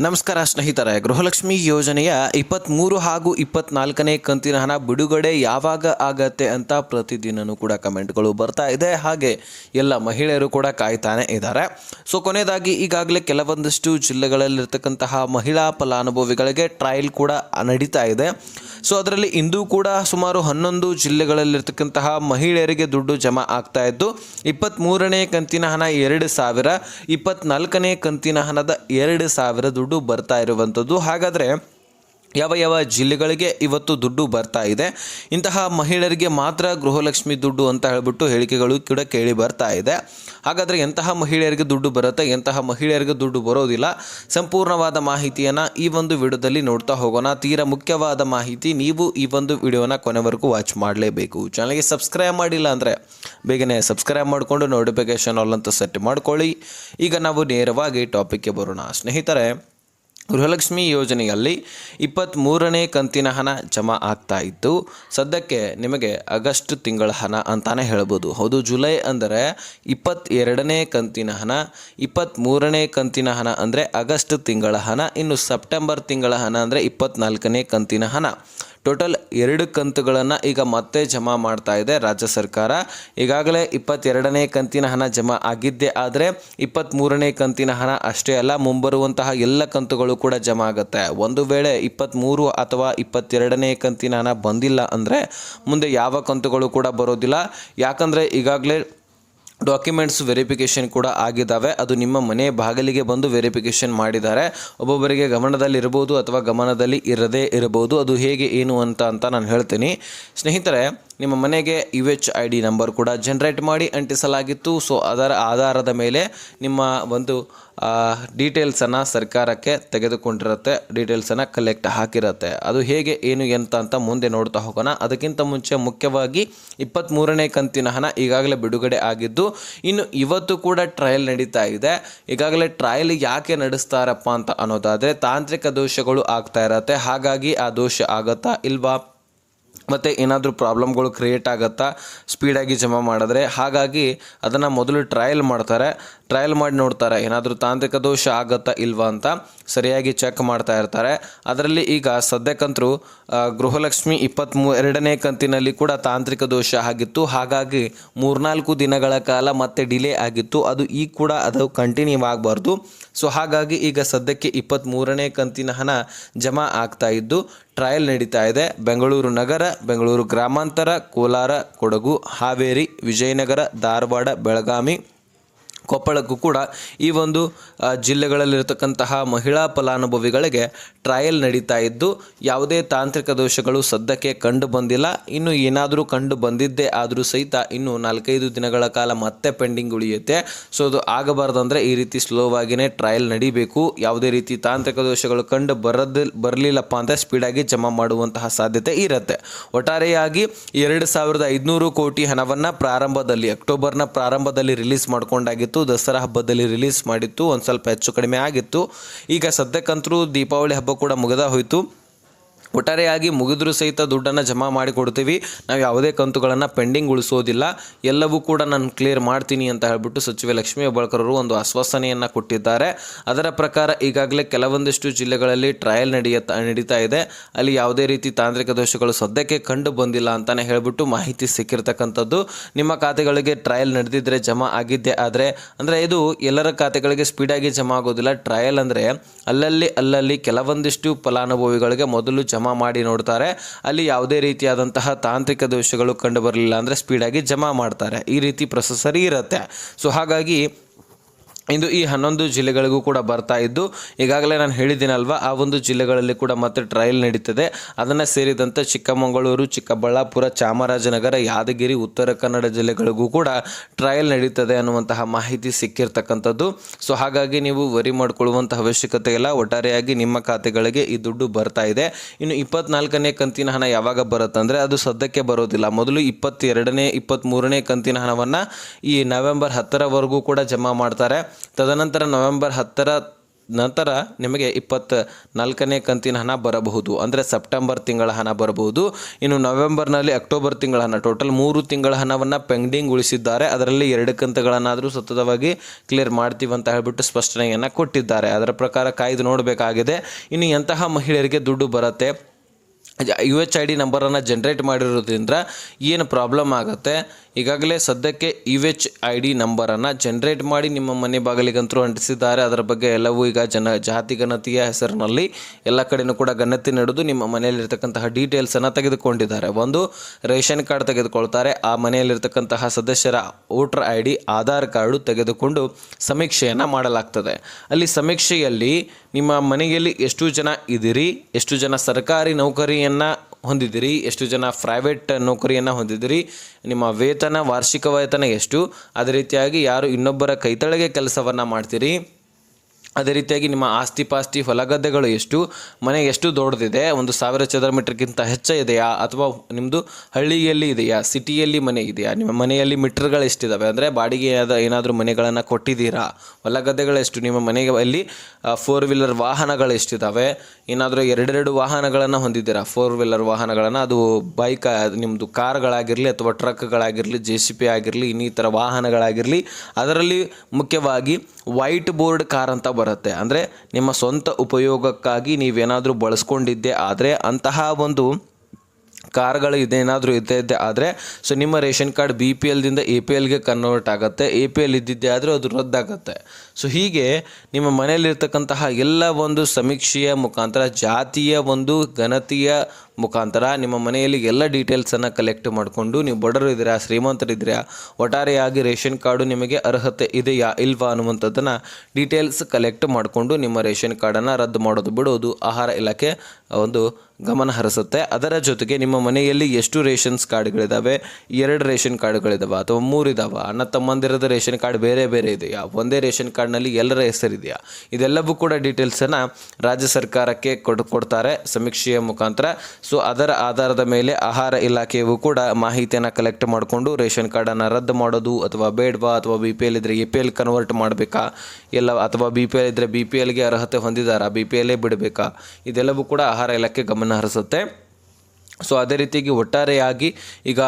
ನಮಸ್ಕಾರ ಸ್ನೇಹಿತರೆ, ಗೃಹಲಕ್ಷ್ಮಿ ಯೋಜನೆಯ ಇಪ್ಪತ್ತ್ಮೂರು ಹಾಗೂ ಇಪ್ಪತ್ನಾಲ್ಕನೇ ಕಂತಿನ ಹಣ ಬಿಡುಗಡೆ ಯಾವಾಗ ಆಗತ್ತೆ ಅಂತ ಪ್ರತಿದಿನವೂ ಕೂಡ ಕಮೆಂಟ್ಗಳು ಬರ್ತಾ ಇದೆ. ಹಾಗೆ ಎಲ್ಲ ಮಹಿಳೆಯರು ಕೂಡ ಕಾಯ್ತಾನೆ ಇದ್ದಾರೆ. ಸೊ, ಕೊನೆಯದಾಗಿ ಈಗಾಗಲೇ ಕೆಲವೊಂದಿಷ್ಟು ಜಿಲ್ಲೆಗಳಲ್ಲಿರ್ತಕ್ಕಂತಹ ಮಹಿಳಾ ಫಲಾನುಭವಿಗಳಿಗೆ ಟ್ರಯಲ್ ಕೂಡ ನಡೀತಾ ಇದೆ. ಸೊ, ಅದರಲ್ಲಿ ಇಂದು ಕೂಡ ಸುಮಾರು ಹನ್ನೊಂದು ಜಿಲ್ಲೆಗಳಲ್ಲಿರ್ತಕ್ಕಂತಹ ಮಹಿಳೆಯರಿಗೆ ದುಡ್ಡು ಜಮಾ ಆಗ್ತಾ ಇದ್ದು ಇಪ್ಪತ್ತ್ಮೂರನೇ ಕಂತಿನ ಹಣ ಎರಡು ಸಾವಿರ, ಇಪ್ಪತ್ನಾಲ್ಕನೇ ಕಂತಿನ ಹಣದ ಎರಡು ಸಾವಿರ ದುಡ್ಡು ಬರ್ತಾ ಇರುವಂಥದ್ದು. ಹಾಗಾದರೆ ಯಾವ ಯಾವ ಜಿಲ್ಲೆಗಳಿಗೆ ಇವತ್ತು ದುಡ್ಡು ಬರ್ತಾ ಇದೆ? ಇಂತಹ ಮಹಿಳೆಯರಿಗೆ ಮಾತ್ರ ಗೃಹಲಕ್ಷ್ಮಿ ದುಡ್ಡು ಅಂತ ಹೇಳ್ಬಿಟ್ಟು ಹೇಳಿಕೆಗಳು ಕೂಡ ಕೇಳಿ ಬರ್ತಾ ಇದೆ. ಹಾಗಾದರೆ ಎಂತಹ ಮಹಿಳೆಯರಿಗೆ ದುಡ್ಡು ಬರುತ್ತೆ? ಎಂತಹ ಮಹಿಳೆಯರಿಗೆ ದುಡ್ಡು ಬರೋದಿಲ್ಲ? ಸಂಪೂರ್ಣವಾದ ಮಾಹಿತಿಯನ್ನು ಈ ಒಂದು ವಿಡಿಯೋದಲ್ಲಿ ನೋಡ್ತಾ ಹೋಗೋಣ. ತೀರಾ ಮುಖ್ಯವಾದ ಮಾಹಿತಿ ನೀವು ಈ ಒಂದು ವಿಡಿಯೋನ ಕೊನೆವರೆಗೂ ವಾಚ್ ಮಾಡಲೇಬೇಕು. ಚಾನಲ್ಗೆ ಸಬ್ಸ್ಕ್ರೈಬ್ ಮಾಡಿಲ್ಲ ಅಂದರೆ ಬೇಗನೆ ಸಬ್ಸ್ಕ್ರೈಬ್ ಮಾಡಿಕೊಂಡು ನೋಟಿಫಿಕೇಶನ್ ಆಲ್ ಅಂತ ಸೆಟ್ ಮಾಡ್ಕೊಳ್ಳಿ. ಈಗ ನಾವು ನೇರವಾಗಿ ಟಾಪಿಕ್ಗೆ ಬರೋಣ. ಸ್ನೇಹಿತರೆ ಗೃಹಲಕ್ಷ್ಮಿ ಯೋಜನೆಯಲ್ಲಿ ಇಪ್ಪತ್ತ್ಮೂರನೇ ಕಂತಿನ ಹಣ ಜಮಾ ಆಗ್ತಾ ಇತ್ತು ಸದ್ಯಕ್ಕೆ ನಿಮಗೆ ಆಗಸ್ಟ್ ತಿಂಗಳ ಹಣ ಅಂತಾನೆ ಹೇಳ್ಬೋದು. ಹೌದು, ಜುಲೈ ಅಂದರೆ ಇಪ್ಪತ್ತೆರಡನೇ ಕಂತಿನ ಹಣ ಇಪ್ಪತ್ತ್ಮೂರನೇ ಕಂತಿನ ಹಣ ಅಂದರೆ ಆಗಸ್ಟ್ ತಿಂಗಳ ಹಣ, ಇನ್ನು ಸೆಪ್ಟೆಂಬರ್ ತಿಂಗಳ ಹಣ ಅಂದರೆ ಇಪ್ಪತ್ತ್ನಾಲ್ಕನೇ ಕಂತಿನ ಹಣ. ಟೋಟಲ್ ಎರಡು ಕಂತುಗಳನ್ನು ಈಗ ಮತ್ತೆ ಜಮಾ ಮಾಡ್ತಾ ಇದೆ ರಾಜ್ಯ ಸರ್ಕಾರ. ಈಗಾಗಲೇ ಇಪ್ಪತ್ತೆರಡನೇ ಕಂತಿನ ಹಣ ಜಮಾ ಆಗಿದ್ದೇ ಆದರೆ ಇಪ್ಪತ್ತ್ಮೂರನೇ ಕಂತಿನ ಹಣ ಅಷ್ಟೇ ಅಲ್ಲ, ಮುಂಬರುವಂತಹ ಎಲ್ಲ ಕಂತುಗಳು ಕೂಡ ಜಮಾ ಆಗುತ್ತೆ. ಒಂದು ವೇಳೆ ಇಪ್ಪತ್ತ್ಮೂರು ಅಥವಾ ಇಪ್ಪತ್ತೆರಡನೇ ಕಂತಿನ ಹಣ ಬಂದಿಲ್ಲ ಅಂದರೆ ಮುಂದೆ ಯಾವ ಕಂತುಗಳು ಕೂಡ ಬರೋದಿಲ್ಲ. ಯಾಕಂದರೆ ಈಗಾಗಲೇ ಡಾಕ್ಯುಮೆಂಟ್ಸ್ ವೆರಿಫಿಕೇಷನ್ ಕೂಡ ಆಗಿದ್ದಾವೆ. ಅದು ನಿಮ್ಮ ಮನೆ ಬಾಗಿಲಿಗೆ ಬಂದು ವೆರಿಫಿಕೇಷನ್ ಮಾಡಿದ್ದಾರೆ. ಒಬ್ಬೊಬ್ಬರಿಗೆ ಗಮನದಲ್ಲಿ ಇರಬಹುದು ಅಥವಾ ಗಮನದಲ್ಲಿ ಇರದೇ ಇರಬಹುದು. ಅದು ಹೇಗೆ, ಏನು ಅಂತ ಅಂತ ನಾನು ಹೇಳ್ತೀನಿ. ಸ್ನೇಹಿತರೆ ನಿಮ್ಮ ಮನೆಗೆ U H I D number ಕೂಡ ಜನ್ರೇಟ್ ಮಾಡಿ ಅಂಟಿಸಲಾಗಿತ್ತು. ಸೊ ಅದರ ಆಧಾರದ ಮೇಲೆ ನಿಮ್ಮ ಒಂದು ಡೀಟೇಲ್ಸನ್ನು ಸರ್ಕಾರಕ್ಕೆ ತೆಗೆದುಕೊಂಡಿರುತ್ತೆ. ಡೀಟೇಲ್ಸನ್ನು ಕಲೆಕ್ಟ್ ಹಾಕಿರುತ್ತೆ. ಅದು ಹೇಗೆ, ಏನು, ಎಂತ ಅಂತ ಮುಂದೆ ನೋಡ್ತಾ ಹೋಗೋಣ. ಅದಕ್ಕಿಂತ ಮುಂಚೆ ಮುಖ್ಯವಾಗಿ ಇಪ್ಪತ್ತ್ಮೂರನೇ ಕಂತಿನ ಹಣ ಈಗಾಗಲೇ ಬಿಡುಗಡೆ ಆಗಿದ್ದು, ಇನ್ನು ಇವತ್ತು ಕೂಡ ಟ್ರಯಲ್ ನಡೀತಾ ಇದೆ. ಈಗಾಗಲೇ ಟ್ರಯಲ್ ಯಾಕೆ ನಡೆಸ್ತಾರಪ್ಪ ಅಂತ ಅನ್ನೋದಾದರೆ ತಾಂತ್ರಿಕ ದೋಷಗಳು ಆಗ್ತಾ ಇರತ್ತೆ. ಹಾಗಾಗಿ ಆ ದೋಷ ಆಗತ್ತಾ ಇಲ್ವಾ? ಮತ್ತು ಏನಾದರೂ ಪ್ರಾಬ್ಲಮ್ಗಳು ಕ್ರಿಯೇಟ್ ಆಗುತ್ತಾ ಸ್ಪೀಡಾಗಿ ಜಮಾ ಮಾಡಿದ್ರೆ ಹಾಗಾಗಿ ಅದನ್ನು ಮೊದಲು ಟ್ರಯಲ್ ಮಾಡ್ತಾರೆ. ಟ್ರಯಲ್ ಮಾಡಿ ನೋಡ್ತಾರೆ. ಏನಾದರೂ ತಾಂತ್ರಿಕ ದೋಷ ಆಗತ್ತಾ ಇಲ್ವಾ ಅಂತ ಸರಿಯಾಗಿ ಚೆಕ್ ಮಾಡ್ತಾ ಇರ್ತಾರೆ. ಅದರಲ್ಲಿ ಈಗ ಸದ್ಯಕ್ಕಂತರೂ ಗೃಹಲಕ್ಷ್ಮಿ ಇಪ್ಪತ್ತ್ಮೂ ಎರಡನೇ ಕಂತಿನಲ್ಲಿ ಕೂಡ ತಾಂತ್ರಿಕ ದೋಷ ಆಗಿತ್ತು. ಹಾಗಾಗಿ ಮೂರ್ನಾಲ್ಕು ದಿನಗಳ ಕಾಲ ಮತ್ತೆ ಡಿಲೇ ಆಗಿತ್ತು. ಅದು ಈಗ ಕೂಡ ಅದು ಕಂಟಿನ್ಯೂ ಆಗಬಾರ್ದು. ಸೊ ಹಾಗಾಗಿ ಈಗ ಸದ್ಯಕ್ಕೆ ಇಪ್ಪತ್ತ್ಮೂರನೇ ಕಂತಿನ ಹಣ ಜಮಾ ಆಗ್ತಾ ಇದ್ದು ಟ್ರಯಲ್ ನಡೀತಾ ಇದೆ. ಬೆಂಗಳೂರು ನಗರ, ಬೆಂಗಳೂರು ಗ್ರಾಮಾಂತರ, ಕೋಲಾರ, ಕೊಡಗು, ಹಾವೇರಿ, ವಿಜಯನಗರ, ಧಾರವಾಡ, ಬೆಳಗಾವಿ ಕೊಪ್ಪಳಕ್ಕೂ ಕೂಡ ಈ ಒಂದು ಜಿಲ್ಲೆಗಳಲ್ಲಿರತಕ್ಕಂತಹ ಮಹಿಳಾ ಫಲಾನುಭವಿಗಳಿಗೆ ಟ್ರಯಲ್ ನಡೀತಾ ಇದ್ದು, ಯಾವುದೇ ತಾಂತ್ರಿಕ ದೋಷಗಳು ಸದ್ಯಕ್ಕೆ ಕಂಡು ಬಂದಿಲ್ಲ. ಇನ್ನು ಏನಾದರೂ ಕಂಡು ಬಂದಿದ್ದೇ ಆದರೂ ಸಹಿತ ಇನ್ನು ನಾಲ್ಕೈದು ದಿನಗಳ ಕಾಲ ಮತ್ತೆ ಪೆಂಡಿಂಗ್ ಉಳಿಯುತ್ತೆ. ಸೊ ಅದು ಆಗಬಾರ್ದಂದ್ರೆ ಈ ರೀತಿ ಸ್ಲೋವಾಗಿಯೇ ಟ್ರಯಲ್ ನಡಿಬೇಕು. ಯಾವುದೇ ರೀತಿ ತಾಂತ್ರಿಕ ದೋಷಗಳು ಕಂಡು ಬರದ, ಬರಲಿಲ್ಲಪ್ಪ ಅಂದರೆ ಸ್ಪೀಡಾಗಿ ಜಮಾ ಮಾಡುವಂತಹ ಸಾಧ್ಯತೆ ಇರುತ್ತೆ. ಒಟ್ಟಾರೆಯಾಗಿ ಎರಡು ಸಾವಿರದ ಐದುನೂರು ಕೋಟಿ ಹಣವನ್ನು ಪ್ರಾರಂಭದಲ್ಲಿ, ಅಕ್ಟೋಬರ್ನ ಪ್ರಾರಂಭದಲ್ಲಿ ರಿಲೀಸ್ ಮಾಡ್ಕೊಂಡಾಗಿತ್ತು. ದಸರಾ ಹಬ್ಬದಲ್ಲಿ ರಿಲೀಸ್ ಮಾಡಿತ್ತು, ಒಂದು ಸ್ವಲ್ಪ ಹೆಚ್ಚು ಕಡಿಮೆ ಆಗಿತ್ತು. ಈಗ ಸದ್ಯಕ್ಕಂತರೂ ದೀಪಾವಳಿ ಹಬ್ಬ ಕೂಡ ಮುಗಿದ ಹೋಯಿತು. ಒಟ್ಟಾರೆಯಾಗಿ ಮುಗಿದ್ರೂ ಸಹಿತ ದುಡ್ಡನ್ನು ಜಮಾ ಮಾಡಿ ಕೊಡ್ತೀವಿ. ನಾವು ಯಾವುದೇ ಕಂತುಗಳನ್ನು ಪೆಂಡಿಂಗ್ ಉಳಿಸೋದಿಲ್ಲ. ಎಲ್ಲವೂ ಕೂಡ ನಾನು ಕ್ಲಿಯರ್ ಮಾಡ್ತೀನಿ ಅಂತ ಹೇಳಿಬಿಟ್ಟು ಸಚಿವೆ ಲಕ್ಷ್ಮೀ ಹೆಬ್ಬಾಳ್ಕರವರು ಒಂದು ಆಶ್ವಾಸನೆಯನ್ನು ಕೊಟ್ಟಿದ್ದಾರೆ. ಅದರ ಪ್ರಕಾರ ಈಗಾಗಲೇ ಕೆಲವೊಂದಿಷ್ಟು ಜಿಲ್ಲೆಗಳಲ್ಲಿ ಟ್ರಯಲ್ ನಡೆಯುತ್ತಾ, ನಡೀತಾ ಇದೆ. ಅಲ್ಲಿ ಯಾವುದೇ ರೀತಿ ತಾಂತ್ರಿಕ ದೋಷಗಳು ಸದ್ಯಕ್ಕೆ ಕಂಡು ಬಂದಿಲ್ಲ ಅಂತಲೇ ಹೇಳಿಬಿಟ್ಟು ಮಾಹಿತಿ ಸಿಕ್ಕಿರ್ತಕ್ಕಂಥದ್ದು. ನಿಮ್ಮ ಖಾತೆಗಳಿಗೆ ಟ್ರಯಲ್ ನಡೆದಿದ್ದರೆ ಜಮಾ ಆಗಿದ್ದೆ ಆದರೆ, ಅಂದರೆ ಇದು ಎಲ್ಲರ ಖಾತೆಗಳಿಗೆ ಸ್ಪೀಡಾಗಿ ಜಮಾ ಆಗೋದಿಲ್ಲ. ಟ್ರಯಲ್ ಅಂದರೆ ಅಲ್ಲಲ್ಲಿ ಅಲ್ಲಲ್ಲಿ ಕೆಲವೊಂದಿಷ್ಟು ಫಲಾನುಭವಿಗಳಿಗೆ ಮೊದಲು ಜಮಾ ಮಾಡಿ ನೋಡ್ತಾರೆ. ಅಲ್ಲಿ ಯಾವುದೇ ರೀತಿಯಾದಂತಹ ತಾಂತ್ರಿಕ ದೋಷಗಳು ಕಂಡು ಬರಲಿಲ್ಲ ಅಂದರೆ ಸ್ಪೀಡಾಗಿ ಜಮಾ ಮಾಡ್ತಾರೆ. ಈ ರೀತಿ ಪ್ರೊಸೆಸರ್ ಇರುತ್ತೆ. ಸೊ ಹಾಗಾಗಿ ಇಂದು ಈ ಹನ್ನೊಂದು ಜಿಲ್ಲೆಗಳಿಗೂ ಕೂಡ ಬರ್ತಾ ಇದ್ದು, ಈಗಾಗಲೇ ನಾನು ಹೇಳಿದ್ದೀನಲ್ವ, ಆ ಒಂದು ಜಿಲ್ಲೆಗಳಲ್ಲಿ ಕೂಡ ಮತ್ತೆ ಟ್ರಯಲ್ ನಡೀತದೆ. ಅದನ್ನು ಸೇರಿದಂತೆ ಚಿಕ್ಕಮಗಳೂರು, ಚಿಕ್ಕಬಳ್ಳಾಪುರ, ಚಾಮರಾಜನಗರ, ಯಾದಗಿರಿ, ಉತ್ತರ ಕನ್ನಡ ಜಿಲ್ಲೆಗಳಿಗೂ ಕೂಡ ಟ್ರಯಲ್ ನಡೀತದೆ ಅನ್ನುವಂತಹ ಮಾಹಿತಿ ಸಿಕ್ಕಿರ್ತಕ್ಕಂಥದ್ದು. ಸೊ ಹಾಗಾಗಿ ನೀವು ವರಿ ಮಾಡಿಕೊಳ್ಳುವಂಥ ಅವಶ್ಯಕತೆ ಇಲ್ಲ. ಒಟ್ಟಾರೆಯಾಗಿ ನಿಮ್ಮ ಖಾತೆಗಳಿಗೆ ಈ ದುಡ್ಡು ಬರ್ತಾ ಇದೆ. ಇನ್ನು ಇಪ್ಪತ್ನಾಲ್ಕನೇ ಕಂತಿನ ಹಣ ಯಾವಾಗ ಬರುತ್ತಂದರೆ, ಅದು ಸದ್ಯಕ್ಕೆ ಬರೋದಿಲ್ಲ. ಮೊದಲು ಇಪ್ಪತ್ತೆರಡನೇ ಇಪ್ಪತ್ತ್ಮೂರನೇ ಕಂತಿನ ಹಣವನ್ನು ಈ ನವೆಂಬರ್ ಹತ್ತರವರೆಗೂ ಕೂಡ ಜಮಾ ಮಾಡ್ತಾರೆ. ತದನಂತರ ನವೆಂಬರ್ ಹತ್ತರ ನಂತರ ನಿಮಗೆ ಇಪ್ಪತ್ತ ನಾಲ್ಕನೇ ಕಂತಿನ ಹಣ ಬರಬಹುದು. ಅಂದರೆ ಸೆಪ್ಟೆಂಬರ್ ತಿಂಗಳ ಹಣ ಬರಬಹುದು. ಇನ್ನು ನವೆಂಬರ್ನಲ್ಲಿ ಅಕ್ಟೋಬರ್ ತಿಂಗಳ ಹಣ, ಟೋಟಲ್ ಮೂರು ತಿಂಗಳ ಹಣವನ್ನು ಪೆಂಡಿಂಗ್ ಉಳಿಸಿದ್ದಾರೆ. ಅದರಲ್ಲಿ ಎರಡು ಕಂತುಗಳನ್ನಾದರೂ ಸತತವಾಗಿ ಕ್ಲಿಯರ್ ಮಾಡ್ತೀವಿ ಅಂತ ಹೇಳಿಬಿಟ್ಟು ಸ್ಪಷ್ಟನೆಯನ್ನು ಕೊಟ್ಟಿದ್ದಾರೆ. ಅದರ ಪ್ರಕಾರ ಕಾಯ್ದು ನೋಡಬೇಕಾಗಿದೆ. ಇನ್ನು ಎಂತಹ ಮಹಿಳೆಯರಿಗೆ ದುಡ್ಡು ಬರುತ್ತೆ? ಯು ಎಚ್ ಐ ಡಿ ನಂಬರನ್ನು ಜನ್ರೇಟ್ ಮಾಡಿರೋದ್ರಿಂದ ಏನು ಪ್ರಾಬ್ಲಮ್ ಆಗುತ್ತೆ? ಈಗಾಗಲೇ ಸದ್ಯಕ್ಕೆ ಯು ಎಚ್ ಐ ಡಿ ನಂಬರನ್ನು ಜನ್ರೇಟ್ ಮಾಡಿ ನಿಮ್ಮ ಮನೆ ಬಾಗಿಲಿಗಂತರೂ ಅಂಟಿಸಿದ್ದಾರೆ. ಅದರ ಬಗ್ಗೆ ಎಲ್ಲವೂ ಈಗ ಜನ ಜಾತಿ ಗಣತಿಯ ಹೆಸರಿನಲ್ಲಿ ಎಲ್ಲ ಕಡೆಯೂ ಕೂಡ ಗಣತಿ ನಡೆದು ನಿಮ್ಮ ಮನೆಯಲ್ಲಿರ್ತಕ್ಕಂತಹ ಡೀಟೇಲ್ಸನ್ನು ತೆಗೆದುಕೊಂಡಿದ್ದಾರೆ. ಒಂದು, ರೇಷನ್ ಕಾರ್ಡ್ ತೆಗೆದುಕೊಳ್ತಾರೆ. ಆ ಮನೆಯಲ್ಲಿರ್ತಕ್ಕಂತಹ ಸದಸ್ಯರ voter I D Aadhaar card ತೆಗೆದುಕೊಂಡು ಸಮೀಕ್ಷೆಯನ್ನು ಮಾಡಲಾಗ್ತದೆ. ಅಲ್ಲಿ ಸಮೀಕ್ಷೆಯಲ್ಲಿ ನಿಮ್ಮ ಮನೆಯಲ್ಲಿ ಎಷ್ಟು ಜನ ಇದ್ದೀರಿ? ಎಷ್ಟು ಜನ ಸರ್ಕಾರಿ ನೌಕರಿಯನ್ನು ಹೊಂದಿದ್ದೀರಿ? ಎಷ್ಟು ಜನ ಪ್ರೈವೇಟ್ ನೌಕರಿಯನ್ನು ಹೊಂದಿದ್ದೀರಿ? ನಿಮ್ಮ ವೇತನ, ವಾರ್ಷಿಕ ವೇತನ ಎಷ್ಟು? ಅದೇ ರೀತಿಯಾಗಿ ಯಾರು ಇನ್ನೊಬ್ಬರ ಕೈತಳೆಗೆ ಕೆಲಸವನ್ನು ಮಾಡ್ತೀರಿ? ಅದೇ ರೀತಿಯಾಗಿ ನಿಮ್ಮ ಆಸ್ತಿ ಪಾಸ್ತಿ ಹೊಲಗದ್ದೆಗಳು ಎಷ್ಟು, ಮನೆ ಎಷ್ಟು ದೊಡ್ಡದಿದೆ, ಒಂದು ಸಾವಿರ ಚದರ ಮೀಟರ್ಗಿಂತ ಹೆಚ್ಚ ಇದೆಯಾ, ಅಥವಾ ನಿಮ್ಮದು ಹಳ್ಳಿಯಲ್ಲಿ ಇದೆಯಾ, ಸಿಟಿಯಲ್ಲಿ ಮನೆ ಇದೆಯಾ, ನಿಮ್ಮ ಮನೆಯಲ್ಲಿ ಮೀಟರ್ಗಳು ಎಷ್ಟಿದ್ದಾವೆ ಅಂದರೆ ಬಾಡಿಗೆ ಆದ ಏನಾದರೂ ಮನೆಗಳನ್ನು ಕೊಟ್ಟಿದ್ದೀರಾ? ಹೊಲಗದ್ದೆಗಳು ಎಷ್ಟು? ನಿಮ್ಮ ಮನೆಯಲ್ಲಿ ಫೋರ್ ವೀಲರ್ ವಾಹನಗಳು ಎಷ್ಟಿದ್ದಾವೆ ಏನಾದರೂ ಎರಡೆರಡು ವಾಹನಗಳನ್ನು ಹೊಂದಿದ್ದೀರಾ? ಫೋರ್ ವೀಲರ್ ವಾಹನಗಳನ್ನು, ಅದು ಬೈಕ್ ನಿಮ್ಮದು ಕಾರ್ಗಳಾಗಿರಲಿ ಅಥವಾ ಟ್ರಕ್ಗಳಾಗಿರಲಿ ಜೆ ಸಿ ಪಿ ಆಗಿರಲಿ, ಇನ್ನಿತರ ವಾಹನಗಳಾಗಿರಲಿ, ಅದರಲ್ಲಿ ಮುಖ್ಯವಾಗಿ ವೈಟ್ ಬೋರ್ಡ್ ಕಾರ್ ಅಂತ ಬರುತ್ತೆ. ಅಂದರೆ ನಿಮ್ಮ ಸ್ವಂತ ಉಪಯೋಗಕ್ಕಾಗಿ ನೀವೇನಾದರೂ ಬಳಸ್ಕೊಂಡಿದ್ದೆ ಆದರೆ ಅಂತಹ ಒಂದು ಕಾರ್ಗಳು ಇದೇನಾದರೂ ಇದ್ದೇ ಇದ್ದೆ ಆದರೆ ಸೊ ನಿಮ್ಮ ರೇಷನ್ ಕಾರ್ಡ್ ಬಿ ಪಿ ಎಲ್ದಿಂದ ಎ ಪಿ ಎಲ್ಗೆ ಕನ್ವರ್ಟ್ ಆಗುತ್ತೆ. ಎ ಪಿ ಎಲ್ ಇದ್ದಿದ್ದೆ ಆದರೆ ಅದು ರದ್ದಾಗುತ್ತೆ. ಸೊ ಹೀಗೆ ನಿಮ್ಮ ಮನೆಯಲ್ಲಿರ್ತಕ್ಕಂತಹ ಎಲ್ಲ ಒಂದು ಸಮೀಕ್ಷೆಯ ಮುಖಾಂತರ ಜಾತಿಯ ಒಂದು ಗಣತಿಯ ಮುಖಾಂತರ ನಿಮ್ಮ ಮನೆಯಲ್ಲಿ ಎಲ್ಲ ಡೀಟೇಲ್ಸನ್ನು ಕಲೆಕ್ಟ್ ಮಾಡಿಕೊಂಡು ನೀವು ಬಡವರು ಇದ್ದೀರಾ ಶ್ರೀಮಂತರಿದ್ದೀರಾ ಒಟ್ಟಾರೆಯಾಗಿ ರೇಷನ್ ಕಾರ್ಡು ನಿಮಗೆ ಅರ್ಹತೆ ಇದೆಯಾ ಇಲ್ವಾ ಅನ್ನುವಂಥದ್ದನ್ನು ಡೀಟೇಲ್ಸ್ ಕಲೆಕ್ಟ್ ಮಾಡಿಕೊಂಡು ನಿಮ್ಮ ರೇಷನ್ ಕಾರ್ಡನ್ನು ರದ್ದು ಮಾಡೋದು ಬಿಡೋದು ಆಹಾರ ಇಲಾಖೆ ಒಂದು ಗಮನ ಹರಿಸುತ್ತೆ. ಅದರ ಜೊತೆಗೆ ನಿಮ್ಮ ಮನೆಯಲ್ಲಿ ಎಷ್ಟು ರೇಷನ್ಸ್ ಕಾರ್ಡ್ಗಳಿದ್ದಾವೆ ಎರಡು ರೇಷನ್ ಕಾರ್ಡ್ಗಳಿದ್ದಾವೆ ಅಥವಾ ಮೂರಿದ್ದಾವೆ ಅಣ್ಣ ತಮ್ಮಂದಿರದ ರೇಷನ್ ಕಾರ್ಡ್ ಬೇರೆ ಬೇರೆ ಇದೆಯಾ? ಒಂದೇ ರೇಷನ್ ಕಾರ್ಡ್ನಲ್ಲಿ ಎಲ್ಲರ ಹೆಸರಿದೆಯಾ? ಇದೆಲ್ಲವೂ ಕೂಡ ಡೀಟೇಲ್ಸನ್ನು ರಾಜ್ಯ ಸರ್ಕಾರಕ್ಕೆ ಕೊಡ್, ಕೊಡ್ತಾರೆ. ಸಮೀಕ್ಷೆಯ ಮುಖಾಂತರ ಸೊ ಅದರ ಆಧಾರದ ಮೇಲೆ ಆಹಾರ ಇಲಾಖೆಯು ಕೂಡ ಮಾಹಿತಿಯನ್ನು ಕಲೆಕ್ಟ್ ಮಾಡಿಕೊಂಡು ರೇಷನ್ ಕಾರ್ಡನ್ನು ರದ್ದು ಮಾಡೋದು ಅಥವಾ ಬೇಡವಾ ಅಥವಾ ಬಿ ಪಿ ಎಲ್ ಇದ್ದರೆ ಎ ಪಿ ಎಲ್ ಕನ್ವರ್ಟ್ ಮಾಡಬೇಕಾ? ಎಲ್ಲ ಅಥವಾ ಬಿ ಪಿ ಎಲ್ ಇದ್ದರೆ ಬಿ ಪಿ ಎಲ್ಗೆ ಅರ್ಹತೆ ಹೊಂದಿದಾರಾ? ಬಿ ಪಿ ಎಲ್ಲೇ ಬಿಡಬೇಕಾ? ಇದೆಲ್ಲವೂ ಕೂಡ ಆಹಾರ ಇಲಾಖೆ ಗಮನ ಹರಿಸುತ್ತೆ. ಸೊ ಅದೇ ರೀತಿಯಾಗಿ ಒಟ್ಟಾರೆಯಾಗಿ ಈಗ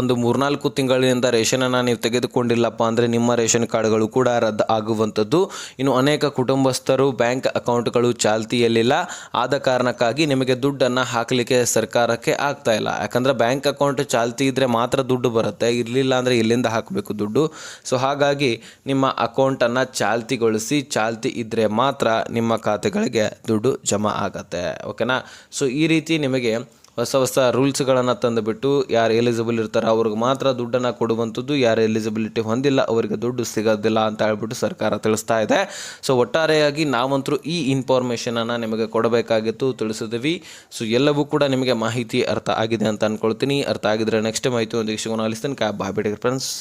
ಒಂದು ಮೂರ್ನಾಲ್ಕು ತಿಂಗಳಿನಿಂದ ರೇಷನನ್ನು ನೀವು ತೆಗೆದುಕೊಂಡಿಲ್ಲಪ್ಪ ಅಂದರೆ ನಿಮ್ಮ ರೇಷನ್ ಕಾರ್ಡ್ಗಳು ಕೂಡ ರದ್ದು ಆಗುವಂಥದ್ದು. ಇನ್ನು ಅನೇಕ ಕುಟುಂಬಸ್ಥರು ಬ್ಯಾಂಕ್ ಅಕೌಂಟ್ಗಳು ಚಾಲ್ತಿಯಲ್ಲಿಲ್ಲ. ಆದ ಕಾರಣಕ್ಕಾಗಿ ನಿಮಗೆ ದುಡ್ಡನ್ನು ಹಾಕಲಿಕ್ಕೆ ಸರ್ಕಾರಕ್ಕೆ ಆಗ್ತಾ ಇಲ್ಲ. ಯಾಕಂದರೆ ಬ್ಯಾಂಕ್ ಅಕೌಂಟ್ ಚಾಲ್ತಿ ಇದ್ದರೆ ಮಾತ್ರ ದುಡ್ಡು ಬರುತ್ತೆ. ಇರಲಿಲ್ಲ ಅಂದರೆ ಎಲ್ಲಿಂದ ಹಾಕಬೇಕು ದುಡ್ಡು? ಸೊ ಹಾಗಾಗಿ ನಿಮ್ಮ ಅಕೌಂಟನ್ನು ಚಾಲ್ತಿಗೊಳಿಸಿ, ಚಾಲ್ತಿ ಇದ್ದರೆ ಮಾತ್ರ ನಿಮ್ಮ ಖಾತೆಗಳಿಗೆ ದುಡ್ಡು ಜಮಾ ಆಗತ್ತೆ. ಓಕೆನಾ ಸೊ ಈ ರೀತಿ ನಿಮಗೆ ಹೊಸ ಹೊಸ ರೂಲ್ಸ್ಗಳನ್ನು ತಂದುಬಿಟ್ಟು ಯಾರು ಎಲಿಜಿಬಲ್ ಇರ್ತಾರೆ ಅವ್ರಿಗೆ ಮಾತ್ರ ದುಡ್ಡನ್ನು ಕೊಡುವಂಥದ್ದು, ಯಾರು ಎಲಿಜಿಬಿಲಿಟಿ ಹೊಂದಿಲ್ಲ ಅವರಿಗೆ ದುಡ್ಡು ಸಿಗೋದಿಲ್ಲ ಅಂತ ಹೇಳ್ಬಿಟ್ಟು ಸರ್ಕಾರ ತಿಳಿಸ್ತಾ ಇದೆ. ಸೊ ಒಟ್ಟಾರೆಯಾಗಿ ನಾವಂತರೂ ಈ ಇನ್ಫಾರ್ಮೇಷನನ್ನು ನಿಮಗೆ ಕೊಡಬೇಕಾಗಿತ್ತು, ತಿಳಿಸಿದ್ವಿ. ಸೊ ಎಲ್ಲವೂ ಕೂಡ ನಿಮಗೆ ಮಾಹಿತಿ ಅರ್ಥ ಆಗಿದೆ ಅಂತ ಅಂದ್ಕೊಳ್ತೀನಿ ಅರ್ಥ ಆಗಿದ್ರೆ ನೆಕ್ಸ್ಟ್ ಮಾಹಿತಿ ಒಂದು ಸಿಗೋಣ ಅಲಿಸ್ತೀನಿ ಕ್ಯಾಬ್ ಬಾಬಿಡಿ ಫ್ರೆಂಡ್ಸ್